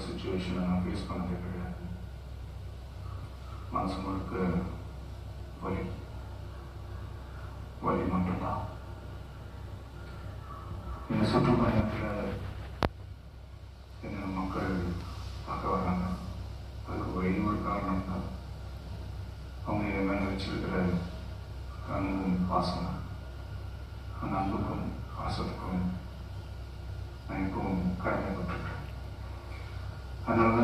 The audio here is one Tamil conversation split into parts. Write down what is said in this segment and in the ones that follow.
ஒரு சுச்சுவேஷனை நான் ஃபேஸ் பண்ணதே கிடையாது மனசு முழுக்க வலி வலி மட்டும்தான் இந்த சுற்றுப்பயணத்தில் என்ன மக்கள் பார்க்க வராங்க அதுக்கு ஒரே ஒரு காரணம் தான் அவங்க என் மேலே வச்சிருக்கிற அன்பும் பாசம் அந்த அன்புக்கும் பாசத்துக்கும் நான் எப்பவும்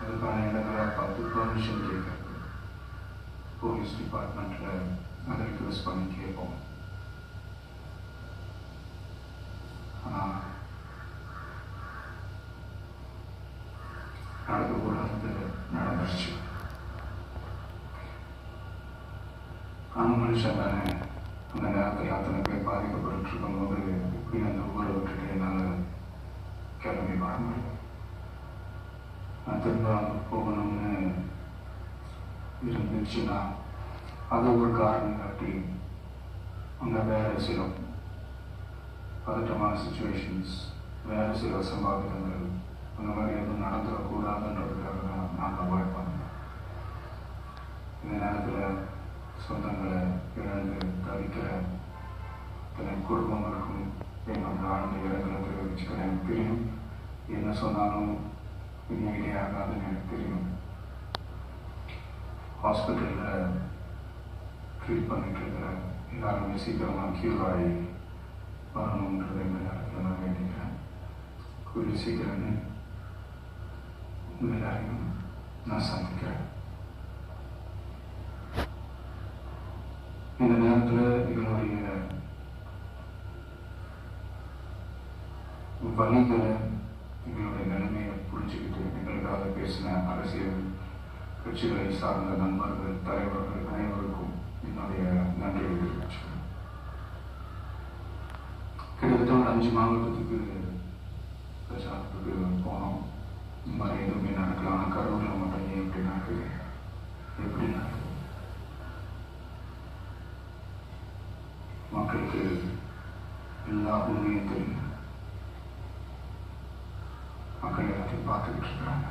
அதுக்கான இடங்களை பார்த்து பர்மிஷன் கேட்கறது போலீஸ் டிபார்ட்மெண்ட்டில் அதை ரிக்வெஸ்ட் பண்ணி கேட்போம். ஆனால் நடக்கக்கூடாது நடந்துருச்சு. நானும் மனுஷன் தானே. அந்த நேரத்தில் அத்தனை பேர் பாதிக்கப்பட்டு இருக்கும்போது நான் அங்கே போகணும்னு இருந்துச்சுன்னா அது ஒரு காரணம் காட்டி அங்கே வேறு சில பதட்டமான சுச்சுவேஷன்ஸ் வேறு சில சம்பாதிக்கங்கள் அந்த மாதிரி எதுவும் நடந்துடக்கூடாதுன்றதுக்காக தான் நான் அவாய்ட் பண்ணேன். இந்த நேரத்தில் சொந்தங்களை இழந்து தவிக்கிற இத்தனை குடும்பங்களுக்கும் என்னோட ஆழ்ந்த இடங்களை தெரிவிச்சுக்கிறேன். பிரியும். என்ன சொன்னாலும் இன்னைக்கு ஆகாதுன்னு எனக்கு தெரியும் ஹாஸ்பிட்டலில் ட்ரீட் பண்ணிட்டு இருக்கிற எல்லாருமே சீக்கிரமாக க்யூர் ஆகி வரணுன்றதை இந்த நேரத்தில் நான் வேண்டிக்கிறேன் கூடிய சீக்கிரமே உங்கள் எல்லாரையும் நான் சந்திக்கிறேன் இந்த நேரத்தில் எங்களுடைய வழிகளை எங்களுடைய நிலைமையை எங்களுக்காக பேசின அரசியல் கட்சிகளை சார்ந்த நண்பர்கள் தலைவர்கள் அனைவருக்கும் என்னுடைய நன்றியை தெரிவிச்சுக்கிறேன். கிட்டத்தட்ட ஒரு அஞ்சு மாவட்டத்துக்கு பிரச்சாரத்துக்கு போனோம். இந்த மாதிரி எதுவுமே நடக்கல. ஆனால் கரூரில் மட்டும் ஏன் எப்படி நடக்குது? எப்படி நடக்குது? மக்களுக்கு எல்லா உண்மையும் தெரியும். மக்கள் எல்லாத்தையும் பார்த்துக்கிட்டு இருக்கிறாங்க